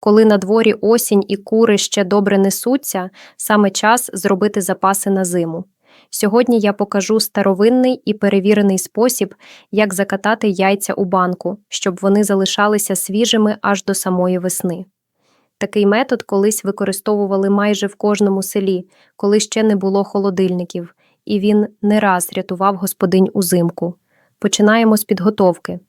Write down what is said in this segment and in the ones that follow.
Коли на дворі осінь і кури ще добре несуться, саме час зробити запаси на зиму. Сьогодні я покажу старовинний і перевірений спосіб, як закатати яйця у банку, щоб вони залишалися свіжими аж до самої весни. Такий метод колись використовували майже в кожному селі, коли ще не було холодильників, і він не раз рятував господинь узимку. Починаємо з підготовки.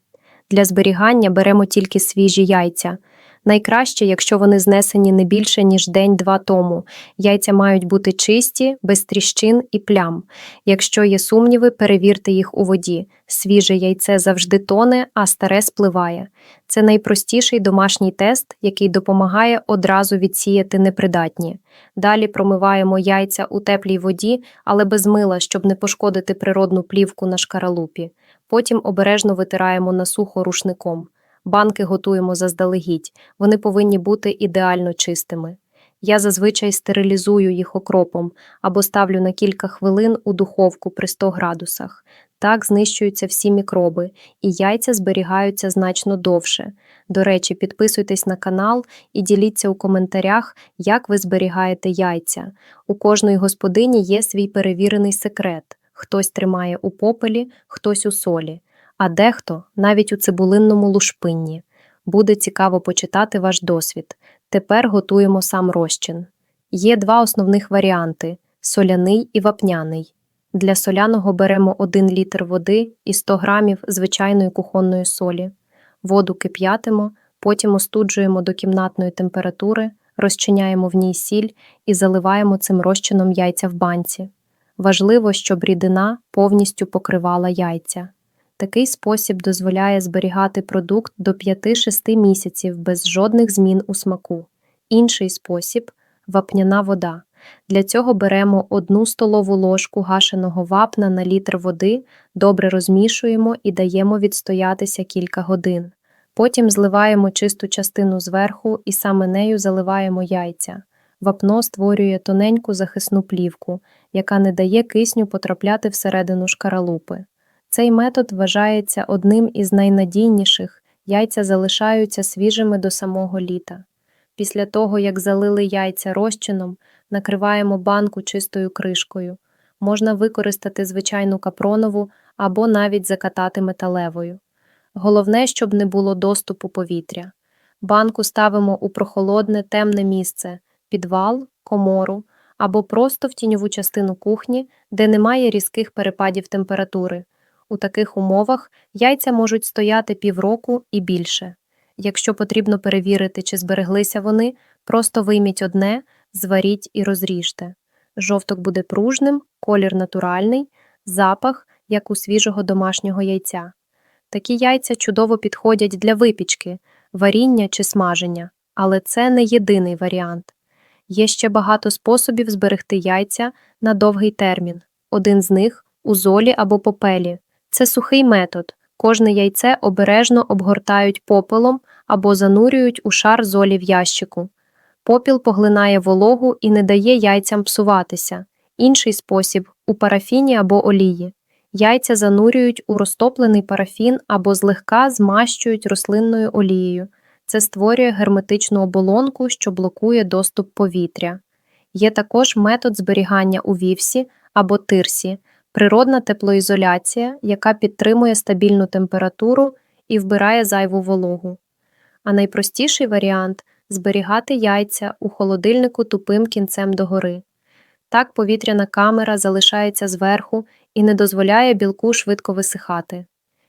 Для зберігання беремо тільки свіжі яйця. Найкраще, якщо вони знесені не більше, ніж день-два тому. Яйця мають бути чисті, без тріщин і плям. Якщо є сумніви, перевірте їх у воді. Свіже яйце завжди тоне, а старе спливає. Це найпростіший домашній тест, який допомагає одразу відсіяти непридатні. Далі промиваємо яйця у теплій воді, але без мила, щоб не пошкодити природну плівку на шкаралупі. Потім обережно витираємо на сухо рушником. Банки готуємо заздалегідь, вони повинні бути ідеально чистими. Я зазвичай стерилізую їх окропом або ставлю на кілька хвилин у духовку при 100 градусах. Так знищуються всі мікроби, і яйця зберігаються значно довше. До речі, підписуйтесь на канал і діліться у коментарях, як ви зберігаєте яйця. У кожної господині є свій перевірений секрет: хтось тримає у попелі, хтось у солі а дехто навіть у цибулинному лушпинні. Буде цікаво почитати ваш досвід. Тепер готуємо сам розчин. Є два основних варіанти соляний і вапняний. Для соляного беремо 1 літр води і 100 грамів звичайної кухонної солі. Воду кип'ятимо, потім остуджуємо до кімнатної температури, розчиняємо в ній сіль і заливаємо цим розчином яйця в банці. Важливо, щоб рідина повністю покривала яйця. Такий спосіб дозволяє зберігати продукт до 5-6 місяців без жодних змін у смаку. Інший спосіб вапняна вода. Для цього беремо одну столову ложку гашеного вапна на літр води, добре розмішуємо і даємо відстоятися кілька годин. Потім зливаємо чисту частину зверху і саме нею заливаємо яйця. Вапно створює тоненьку захисну плівку, яка не дає кисню потрапляти всередину шкаралупи. Цей метод вважається одним із найнадійніших, яйця залишаються свіжими до самого літа. Після того, як залили яйця розчином, накриваємо банку чистою кришкою. Можна використати звичайну капронову або навіть закатати металевою. Головне, щоб не було доступу повітря. Банку ставимо у прохолодне темне місце, підвал, комору або просто в тіньову частину кухні, де немає різких перепадів температури. У таких умовах яйця можуть стояти півроку і більше. Якщо потрібно перевірити, чи збереглися вони, просто вийміть одне, зваріть і розріжте. Жовток буде пружним, колір натуральний, запах, як у свіжого домашнього яйця. Такі яйця чудово підходять для випічки, варіння чи смаження, але це не єдиний варіант. Є ще багато способів зберегти яйця на довгий термін. Один з них у золі або попелі. Це сухий метод. Кожне яйце обережно обгортають попелом або занурюють у шар золі в ящику. Попіл поглинає вологу і не дає яйцям псуватися. Інший спосіб у парафіні або олії. Яйця занурюють у розтоплений парафін або злегка змащують рослинною олією. Це створює герметичну оболонку, що блокує доступ повітря. Є також метод зберігання у вівсі або тирсі природна теплоізоляція, яка підтримує стабільну температуру і вбирає зайву вологу. А найпростіший варіант зберігати яйця у холодильнику тупим кінцем догори. Так повітряна камера залишається зверху і не дозволяє білку швидко висихати.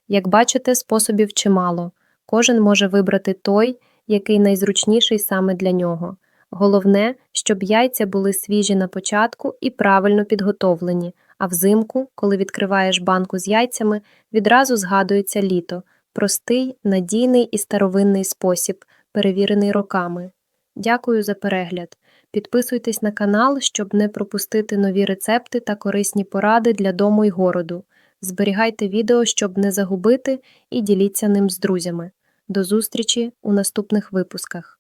Як бачите, способів чимало, кожен може вибрати той, який найзручніший саме для нього. Головне, щоб яйця були свіжі на початку і правильно підготовлені, а взимку, коли відкриваєш банку з яйцями, відразу згадується літо простий, надійний і старовинний спосіб, перевірений роками. Дякую за перегляд. Підписуйтесь на канал, щоб не пропустити нові рецепти та корисні поради для дому й городу. Зберігайте відео, щоб не загубити, і діліться ним з друзями. До зустрічі у наступних випусках.